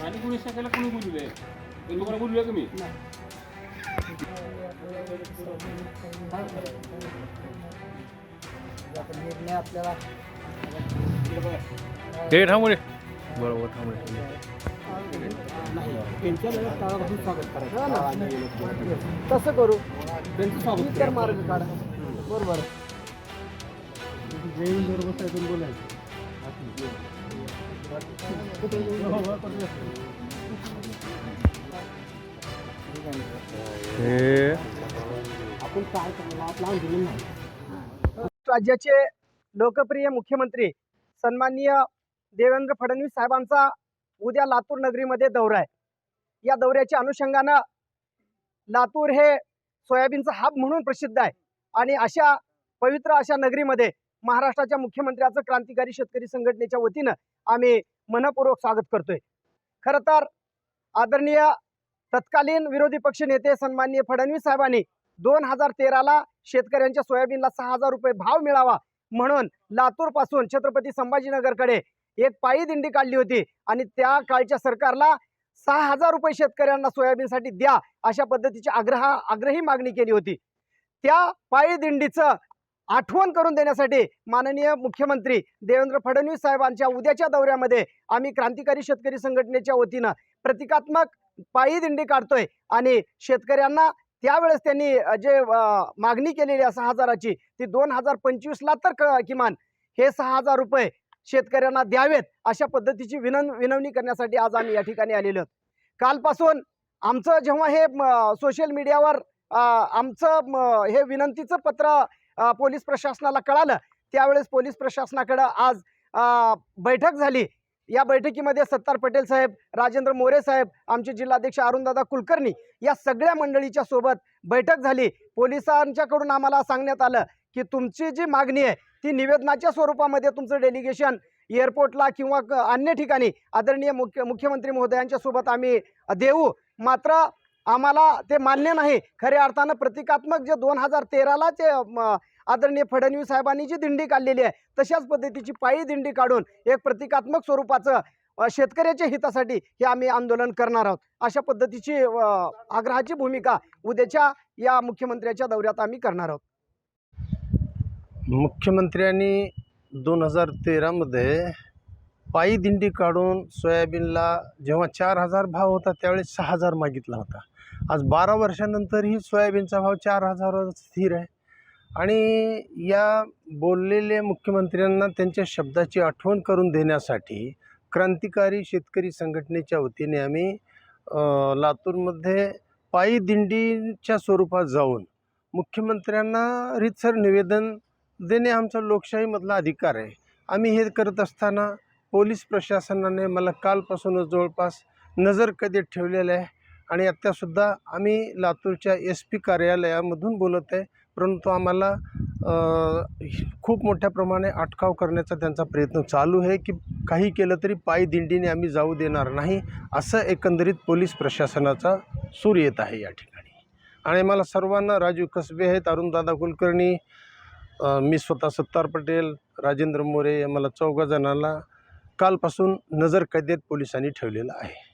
स्थानिक पोलीस शाखेला कोणी बोलले ते लोकांना का मी? निर्णय आपल्याला ते थांबले बरोबर थांबले त्यांच्या वेळेस काळापासून स्वागत करायचं. तसं करू. त्यांचं स्वागत तर मार्ग काढा. बरोबर. जैन बरोबर साहेब बोलायचं. हे राज्याचे लोकप्रिय मुख्यमंत्री सन्माननीय देवेंद्र फडणवीस साहेबांचा उद्या लातूर नगरीमध्ये दौरा आहे. या दौऱ्याच्या अनुषंगानं लातूर हे सोयाबीनचा हाब म्हणून प्रसिद्ध आहे. आणि अशा पवित्र अशा नगरीमध्ये महाराष्ट्राच्या मुख्यमंत्र्याचं क्रांतिकारी शेतकरी संघटनेच्या वतीनं आम्ही मनपूर्वक स्वागत करतोय. खरं तर आदरणीय तत्कालीन विरोधी पक्ष नेते सन्माननीय फडणवीस साहेबांनी दोन हजार तेराला शेतकऱ्यांच्या सोयाबीनला सहा हजार रुपये भाव मिळावा म्हणून लातूरपासून छत्रपती संभाजीनगरकडे एक पायी दिंडी काढली होती आणि त्या काळच्या सरकारला सहा हजार रुपये शेतकऱ्यांना सोयाबीनसाठी द्या अशा पद्धतीची आग्रह आग्रही मागणी केली होती. त्या पायी दिंडीचं आठवण करून देण्यासाठी माननीय मुख्यमंत्री देवेंद्र फडणवीस साहेबांच्या उद्याच्या दौऱ्यामध्ये आम्ही क्रांतिकारी शेतकरी संघटनेच्या वतीनं प्रतिकात्मक पायी दिंडी काढतोय आणि शेतकऱ्यांना त्यावेळेस त्यांनी जे मागणी केलेली आहे सहा हजाराची ती दोन हजार पंचवीसला तर क- किमान हे सहा हजार रुपये शेतकऱ्यांना द्यावेत अशा पद्धतीची विनं विनवणी करण्यासाठी आज आम्ही या ठिकाणी आलेलो आहोत. कालपासून आमचं जेव्हा हे सोशल मीडियावर आमचं हे विनंतीचं पत्र पोलीस प्रशासनाला कळालं. त्यावेळेस पोलीस प्रशासनाकडं आज बैठक झाली. या बैठकीमध्ये सत्तार पटेल साहेब राजेंद्र मोरे साहेब आमचे जिल्हाध्यक्ष अरुणदादा कुलकर्णी या सगळ्या मंडळीच्या सोबत बैठक झाली. पोलिसांच्याकडून आम्हाला सांगण्यात आलं की तुमची जी मागणी आहे ती निवेदनाच्या स्वरूपामध्ये तुमचं डेलिगेशन एअरपोर्टला किंवा क- अन्य ठिकाणी आदरणीय मुख्य मुख्यमंत्री महोदयांच्या सोबत आम्ही देऊ. मात्र आम्हाला ते मान्य नाही. खऱ्या अर्थानं प्रतिकात्मक जे दोन हजार तेराला ते आदरणीय फडणवीस साहेबांनी जी दिंडी काढलेली आहे तशाच पद्धतीची पायी दिंडी काढून एक प्रतिकात्मक स्वरूपाचं शेतकऱ्याच्या हितासाठी हे आम्ही आंदोलन करणार आहोत. अशा पद्धतीची आग्रहाची भूमिका उद्याच्या या मुख्यमंत्र्याच्या दौऱ्यात आम्ही करणार आहोत. मुख्यमंत्र्यांनी दोन हजार तेरामध्ये पायी दिंडी काढून सोयाबीनला जेव्हा चार हजार भाव होता त्यावेळेस सहा हजार मागितला होता. आज बारा वर्षानंतरही सोयाबीनचा भाव चार हजारावर स्थिर आहे. आणि या बोललेल्या मुख्यमंत्र्यांना त्यांच्या शब्दाची आठवण करून देण्यासाठी क्रांतिकारी शेतकरी संघटनेच्या वतीने आम्ही लातूरमध्ये पायी दिंडीच्या स्वरूपात जाऊन मुख्यमंत्र्यांना रीतसर निवेदन देणे आमचा लोकशाहीमधला अधिकार आहे. आम्ही हे करत असताना पोलीस प्रशासनाने मला कालपासूनच जवळपास नजरकैदेत ठेवलेलं आहे आणि आत्तासुद्धा आम्ही लातूरच्या एस पी कार्यालयामधून बोलत आहे. परंतु आम्हाला खूप मोठ्या प्रमाणे अटकाव करण्याचा त्यांचा प्रयत्न चालू आहे की काही केलं तरी पायी दिंडीने आम्ही जाऊ देणार नाही असं एकंदरीत पोलीस प्रशासनाचा सूर येत आहे या ठिकाणी. आणि मला सर्वांना राजू कसबे आहेत अरुणदादा कुलकर्णी मी स्वतः सत्तार पटेल राजेंद्र मोरे या मला चौघा जणांना कालपासून नजरकैदेत पोलिसांनी ठेवलेलं आहे.